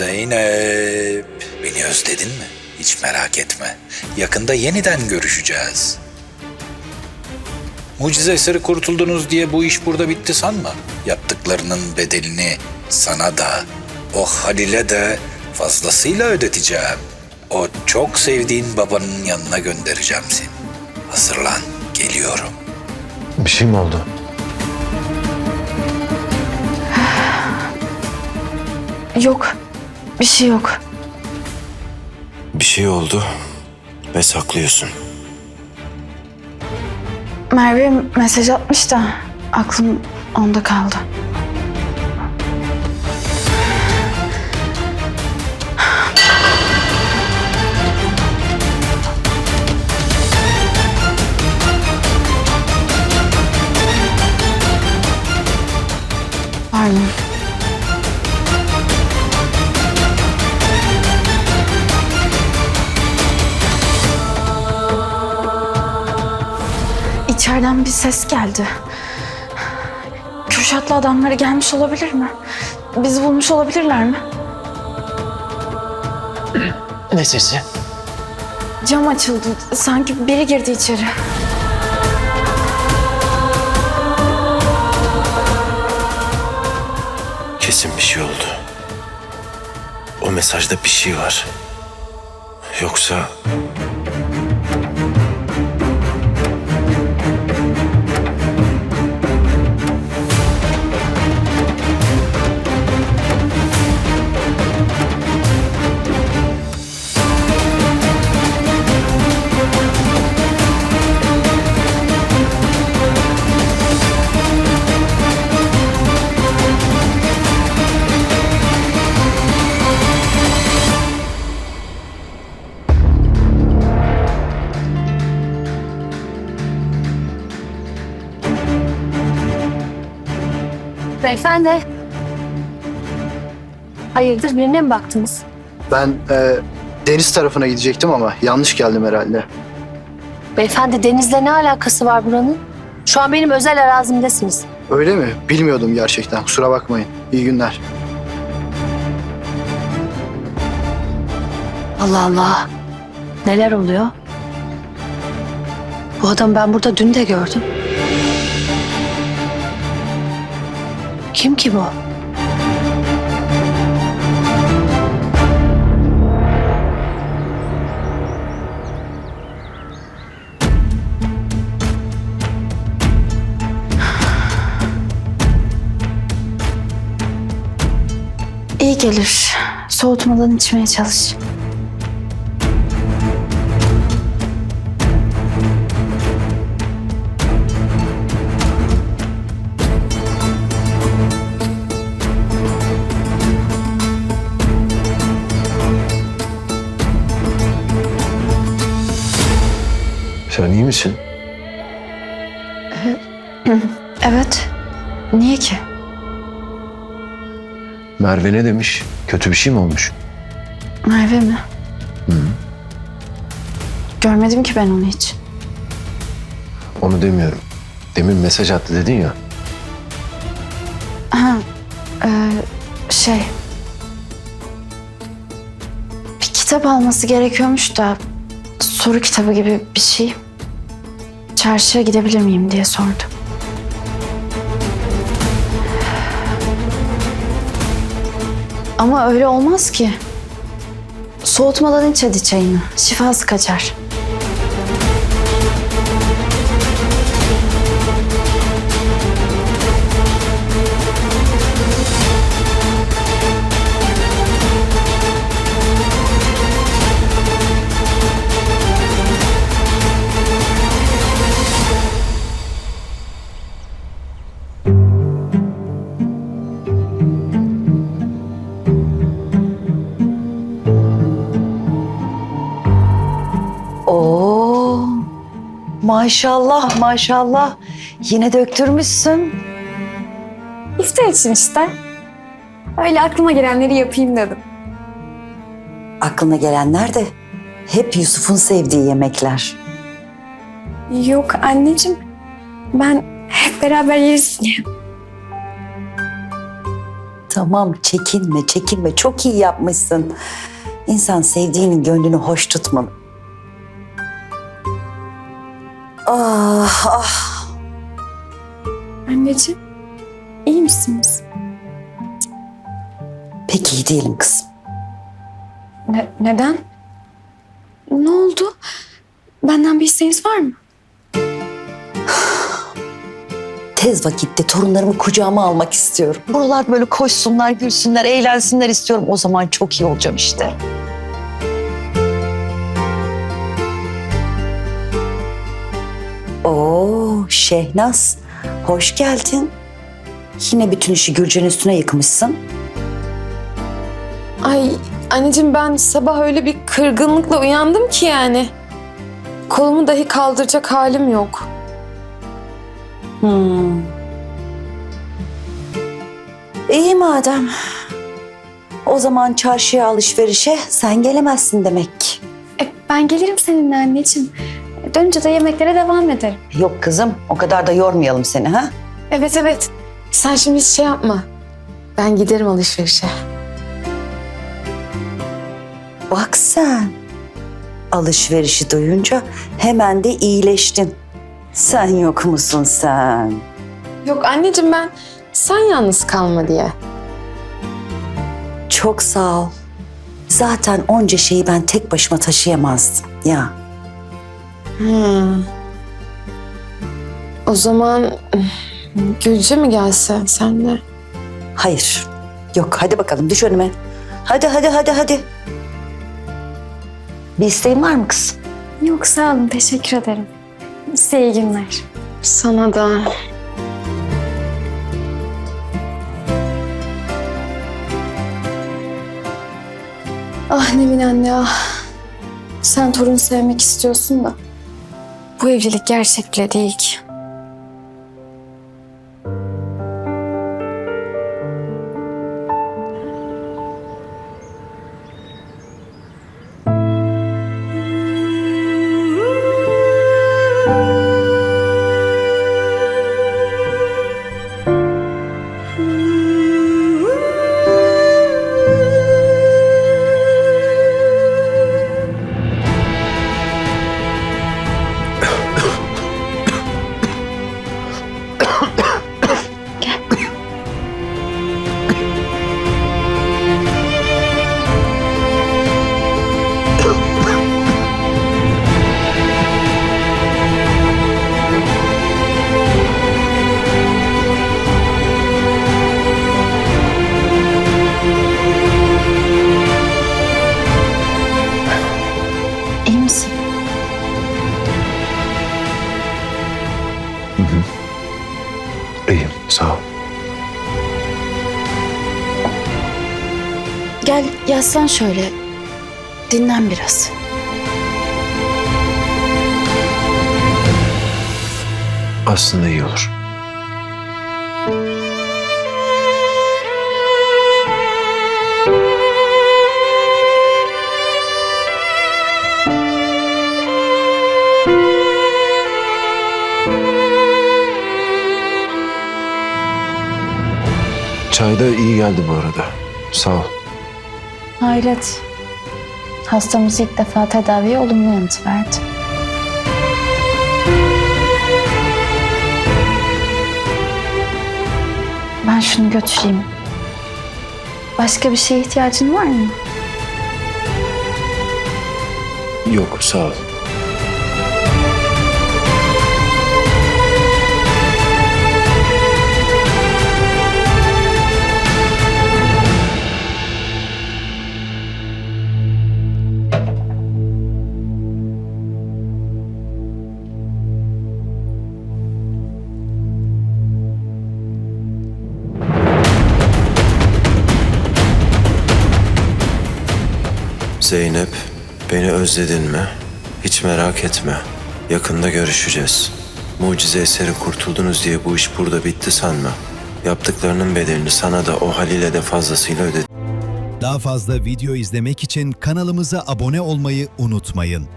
Zeynep, beni özledin mi? Hiç merak etme. Yakında yeniden görüşeceğiz. Mucize eseri kurtuldunuz diye bu iş burada bitti sanma. Yaptıklarının bedelini sana da, o Halil'e de fazlasıyla ödeteceğim. O çok sevdiğin babanın yanına göndereceğim seni. Hazırlan, geliyorum. Bir şey mi oldu? Yok. Bir şey yok. Bir şey oldu ve saklıyorsun. Merve mesaj atmış da aklım onda kaldı. Pardon. Bir ses geldi. Kürşat'la adamları gelmiş olabilir mi? Bizi bulmuş olabilirler mi? Ne sesi? Cam açıldı. Sanki biri girdi içeri. Kesin bir şey oldu. O mesajda bir şey var. Yoksa Beyefendi. Hayırdır birine mi baktınız? Ben e, deniz tarafına gidecektim ama yanlış geldim herhalde. Beyefendi denizle ne alakası var buranın? Şu an benim özel arazimdesiniz. Öyle mi? Bilmiyordum gerçekten. Kusura bakmayın. İyi günler. Allah Allah. Neler oluyor? Bu adamı ben burada dün de gördüm. Kim ki bu? İyi gelir. Soğutmadan içmeye çalış. Sen iyi misin? Evet. Niye ki? Merve ne demiş? Kötü bir şey mi olmuş? Merve mi? Görmedim ki ben onu hiç. Onu demiyorum. Demin mesaj attı dedin ya. Ha, e, şey... Bir kitap alması gerekiyormuş da soru kitabı gibi bir şey. Çarşıya gidebilir miyim diye sordu. Ama öyle olmaz ki. Soğutmadan iç hadi çayını. Şifası kaçar. Maşallah maşallah. Yine döktürmüşsün. İftar için işte. Öyle aklıma gelenleri yapayım dedim. Aklına gelenler de hep Yusuf'un sevdiği yemekler. Yok anneciğim. Ben hep beraber yeriz diye. tamam çekinme çekinme çok iyi yapmışsın. İnsan sevdiğinin gönlünü hoş tutmalı. Ah Anneciğim, iyi misiniz? pek iyi değilim kızım. Ne- neden? Ne oldu? Benden bir isteğiniz var mı? Tez vakitte torunlarımı kucağıma almak istiyorum. Buralar böyle koşsunlar, gülsünler, eğlensinler istiyorum. O zaman çok iyi olacağım işte. Oo Şehnaz, hoş geldin. Yine bütün işi Gülcan'ın üstüne yıkmışsın. Ay anneciğim ben sabah öyle bir kırgınlıkla uyandım ki yani. Kolumu dahi kaldıracak halim yok. Hmm. İyi madem. O zaman çarşıya alışverişe sen gelemezsin demek ki. E, ben gelirim seninle anneciğim. Dönünce de yemeklere devam ederim. Yok kızım, o kadar da yormayalım seni ha. Evet evet. Sen şimdi hiç şey yapma. Ben giderim alışverişe. Bak sen. Alışverişi duyunca hemen de iyileştin. Sen yok musun sen? Yok anneciğim ben sen yalnız kalma diye. Çok sağ ol. Zaten onca şeyi ben tek başıma taşıyamazdım. Ya Hmm. O zaman Gülce mi gelse senle? hayır. Yok hadi bakalım düş önüme. Hadi hadi hadi hadi. Bir isteğin var mı kız? Yok sağ olun teşekkür ederim. Size iyi günler. Sana da. Ah Nevin anne ah. Sen torun sevmek istiyorsun da. Bu evlilik gerçek bile değil ki. Gel yaslan şöyle. Dinlen biraz. Aslında iyi olur. Çay da iyi geldi bu arada. Sağ ol. Hayret. Hastamız ilk defa tedaviye olumlu yanıt verdi. Ben şunu götüreyim. Başka bir şeye ihtiyacın var mı? Yok sağ ol. Zeynep, beni özledin mi? Hiç merak etme. Yakında görüşeceğiz. Mucize eseri kurtuldunuz diye bu iş burada bitti sanma. Yaptıklarının bedelini sana da o haliyle de fazlasıyla ödedim. Daha fazla video izlemek için kanalımıza abone olmayı unutmayın.